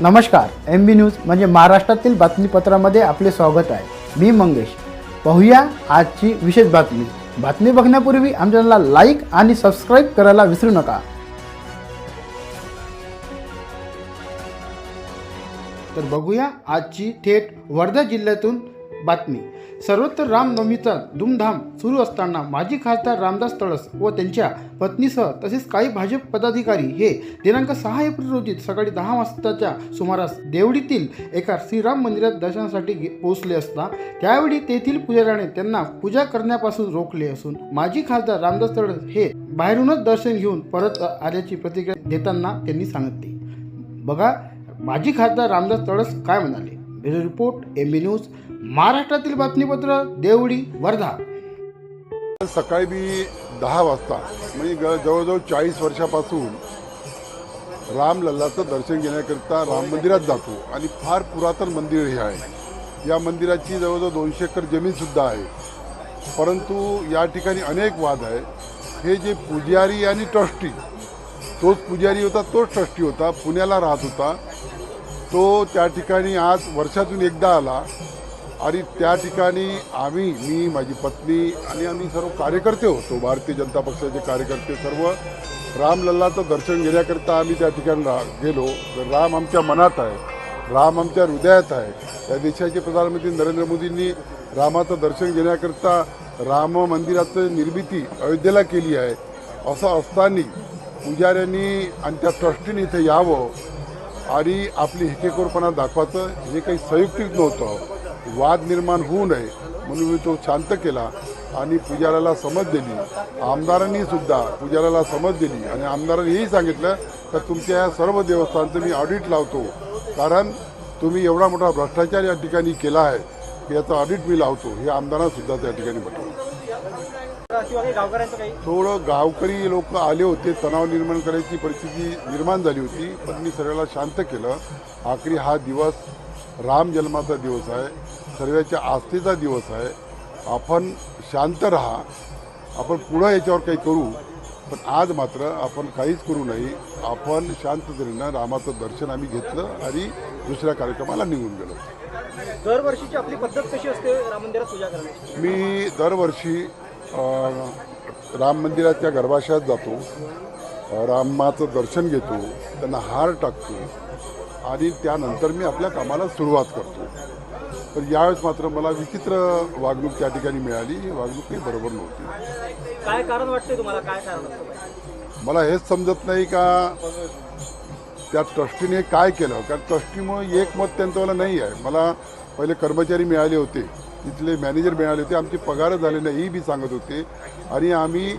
नमस्कार M B news म्हणजे महाराष्ट्रातील बातमीपत्रामध्ये आपले स्वागत आहे. मी मंगेश. पाहूया आजची विशेष बातमी. बातमी बघण्यापूर्वी आमच्या चॅनलला लाईक आणि सबस्क्राईब करायला विसरू नका. तर बघूया आजची थेट वर्धा जिल्ह्यातून बातमी. सर्वत्र रामनवमीचा धूमधाम सुरू असताना माजी खासदार रामदास तळस व त्यांच्या पत्नीसह तसेच काही भाजप पदाधिकारी हे दिनांक सहा एप्रिल रोजी सकाळी दहा वाजताच्या सुमारास देवडीतील एका श्रीराम मंदिरात दर्शनासाठी गे- पोहोचले असता त्यावेळी तेथील पुजाऱ्याने त्यांना पूजा करण्यापासून रोखले असून माजी खासदार रामदास तळस हे बाहेरूनच दर्शन घेऊन परत आल्याची प्रतिक्रिया देताना त्यांनी सांगितली. बघा माजी खासदार रामदास तळस काय म्हणाले? Bureau report M B news महाराष्ट्रातील बातमीपत्र देवडी वर्धा. सकाळी मी दहा वाजता म्हणजे ग- जवळजवळ चाळीस वर्षापासून राम लल्लाचं दर्शन घेण्याकरिता राम मंदिरात जातो. आणि फार पुरातन मंदिर हे आहे. या मंदिराची जवळजवळ दोनशे एकर जमीनसुद्धा आहे. परंतु या ठिकाणी अनेक वाद आहे हे जे पुजारी आणि ट्रस्टी तोच पुजारी होता तोच ट्रस्टी होता पुण्याला राहत होता. तो त्या ठिकाणी आज वर्षातून एकदा आला आणि त्या ठिकाणी आम्ही मी माझी पत्नी आणि आम्ही सर्व कार्यकर्ते होतो. भारतीय जनता पक्षाचे कार्यकर्ते सर्व. रामलल्लाचं दर्शन घेण्याकरिता आम्ही त्या ठिकाणी रा गेलो. तर राम आमच्या मनात आहे. राम आमच्या हृदयात आहे. या देशाचे प्रधानमंत्री नरेंद्र मोदींनी रामाचं दर्शन घेण्याकरिता राम मंदिराचं निर्मिती अयोध्येला केली आहे. असं असताना पुजाऱ्यांनी आणि त्या ट्रस्टीने इथे यावं. आणि आपली हिकेकोरपणा दाखवायचं हे काही संयुक्तिक नव्हतं. वाद निर्माण होऊ नये म्हणून मी तो शांत केला आणि पुजाऱ्याला समज दिली. आमदारांनी सुद्धा पुजाऱ्याला समज दिली आणि आमदारांनी हेही सांगितलं तर तुमच्या या सर्व देवस्थानचं मी ऑडिट लावतो. कारण तुम्ही एवढा मोठा भ्रष्टाचार या ठिकाणी केला आहे की याचं ऑडिट मी लावतो. हे आमदारांसुद्धा त्या ठिकाणी म्हटलं. किंवा काही गावकऱ्यांचं काही? थोडं गावकरी लोक आले होते तणाव निर्माण करायची परिस्थिती निर्माण झाली होती पण मी सर्वाला शांत केलं. आखरी हा दिवस राम जन्माचा दिवस आहे सर्वाच्या आस्थेचा दिवस आहे. आपण शांत राहा. आपण पुढं याच्यावर काही करू पण आज मात्र आपण काहीच करू नये आपण शांततेनं रामाचं दर्शन आम्ही घेतलं आणि दुसऱ्या कार्यक्रमाला निघून गेलो. दरवर्षीची आपली पद्धत कशी असते राम मंदिरात पूजा करण्याची? मी दरवर्षी राम मंदिराच्या गर्भाशयात जातो. रामाचं दर्शन घेतो. त्यांना हार टाकतो. आणि त्यानंतर मी आपल्या कामाला सुरुवात करतो. तर यावेळेस मात्र मला विचित्र वागणूक त्या ठिकाणी मिळाली. वागणूक काही बरोबर नव्हती. काय कारण वाटतंय तुम्हाला? काय कारण मला हेच समजत नाही का त्या ट्रस्टीने काय केलं? कारण ट्रस्टीमुळे एक मत त्यांचं मला नाही आहे. मला पहिले कर्मचारी मिळाले होते. तिथले मॅनेजर मिळाले होते. आमचे पगार झाले नाही ही बी सांगत होते. आणि आम्ही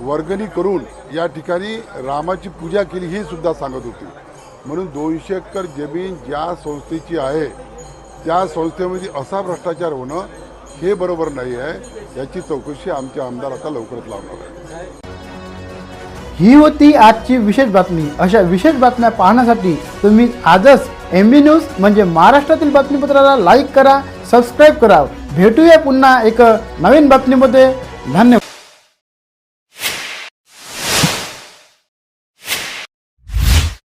वर्गणी करून या ठिकाणी रामाची पूजा केली ही सुद्धा सांगत होते. म्हणून दोनशे एकर जमीन ज्या संस्थेची आहे त्या संस्थेमध्ये असा भ्रष्टाचार होणं हे बरोबर नाही आहे. याची चौकशी आमचे आमदार आता लवकरच लावणार आहे ही होती आजची विशेष बातमी. अशा विशेष बातम्या पाहण्यासाठी तुम्ही आजच एम बी न्यूज म्हणजे महाराष्ट्रातील बातमीपत्राला लाईक करा सबस्क्राईब करा. भेटूया पुन्हा एक नवीन बातमीमध्ये. धन्यवाद.